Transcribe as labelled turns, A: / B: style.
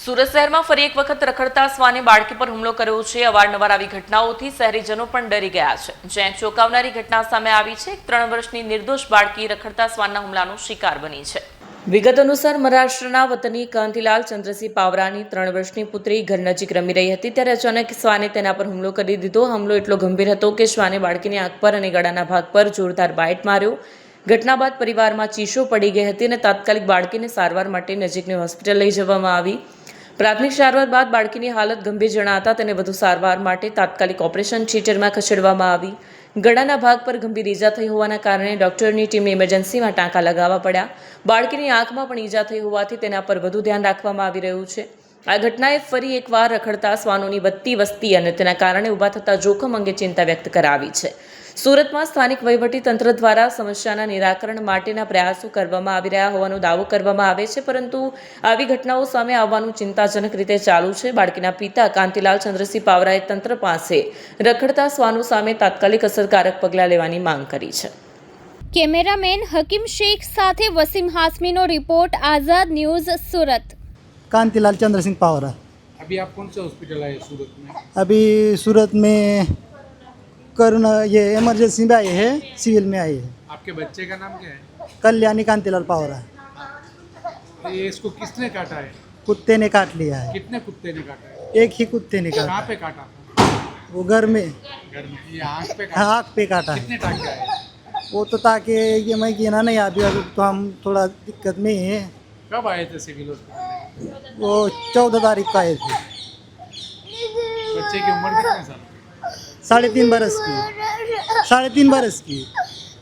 A: સુરત શહેરમાં ફરી એક વખત રખડતા શ્વાને બાળકી પર હુમલો કર્યો છે. અવારનવાર આવી ઘટનાઓથી શહેરીજનો પણ ડરી ગયા છે. જ્યાં ચોંકાવનારી ઘટના સામે આવી છે ત્રણ વર્ષની નિર્દોષ બાળકી રખડતા શ્વાનના હુમલાનો શિકાર બની છે. વિગત અનુસાર મહારાષ્ટ્રના વતની કાંતિલાલ ચંદ્રસિંહ પાવરાની ત્રણ વર્ષની પુત્રી ઘર નજીક રમી રહી હતી. ત્યારે અચાનક શ્વાને તેના પર હુમલો કરી દીધો. હુમલો એટલો ગંભીર હતો કે શ્વાને બાળકીની આંખ પર અને ગળાના ભાગ પર જોરદાર બાઇટ માર્યો. ઘટના બાદ પરિવારમાં ચીસો પડી ગઈ હતી અને તાત્કાલિક બાળકીને સારવાર માટે નજીકની હોસ્પિટલ લઈ જવામાં આવી. પ્રાથમિક સારવાર બાદ બાળકીની હાલત ગંભીર જણાતા તેને વધુ સારવાર માટે તાત્કાલિક ઓપરેશન થિયેટરમાં ખસેડવામાં આવી. ગળાના ભાગ પર ગંભીર ઈજા થઈ હોવાના કારણે ડોક્ટરની ટીમને ઇમરજન્સીમાં ટાંકા લગાવવા પડ્યા. બાળકીની આંખમાં પણ ઈજા થઈ હોવાથી તેના પર વધુ ધ્યાન રાખવામાં આવી રહ્યું છે. આ ઘટનાએ ફરી એકવાર રખડતા શ્વાનોની વધતી વસ્તી અને તેના કારણે ઊભા થતા જોખમ અંગે ચિંતા વ્યક્ત કરાવી છે. સુરતમાં સ્થાનિક વહીવટી તંત્ર દ્વારા સમસ્યાના નિરાકરણ માટેના પ્રયાસો કરવામાં આવી રહ્યા હોવાનો દાવો કરવામાં આવે છે પરંતુ આવી ઘટનાઓ સામે આવવાનું ચિંતાજનક રીતે ચાલુ છે બાળકીના પિતા કાંતિલાલ ચંદ્રસિંહ પાવરાએ તંત્ર પાસે રખડતા શ્વાનો સામે તાત્કાલિક અસરકારક પગલાં લેવાની માંગ કરી છે
B: કેમેરામેન હકીમ શેખ સાથે વસીમ હાસમીનો રિપોર્ટ આઝાદ ન્યૂઝ સુરત
C: कांतिलाल चंद्र सिंह पावरा
D: अभी आप कौन से हॉस्पिटल आए सूरत में
C: अभी सूरत में करुणा ये इमरजेंसी में आए हैं सिविल में आए हैं।
D: आपके बच्चे का नाम क्या है?
C: कल्याणी कांतिलाल पावरा।
D: ये इसको किसने काटा है?
C: कुत्ते ने काट लिया है।
D: कितने कुत्ते ने काटा है?
C: एक ही कुत्ते ने
D: कहाँ
C: काटा
D: पे काटा?
C: वो घर में।
D: घर में ये आँख पे काटा?
C: आँख पे काटा
D: कितने टांके आए
C: वो तो ताकि ये मैं गिना नहीं अभी अभी तो हम थोड़ा दिक्कत में ही हैं।
D: कब आए थे सिविल हॉस्पिटल?
C: वो चौदह तारीख को आए थे।
D: बच्चे की उम्र कितने साल?
C: साढ़े तीन बरस की साढ़े तीन बरस की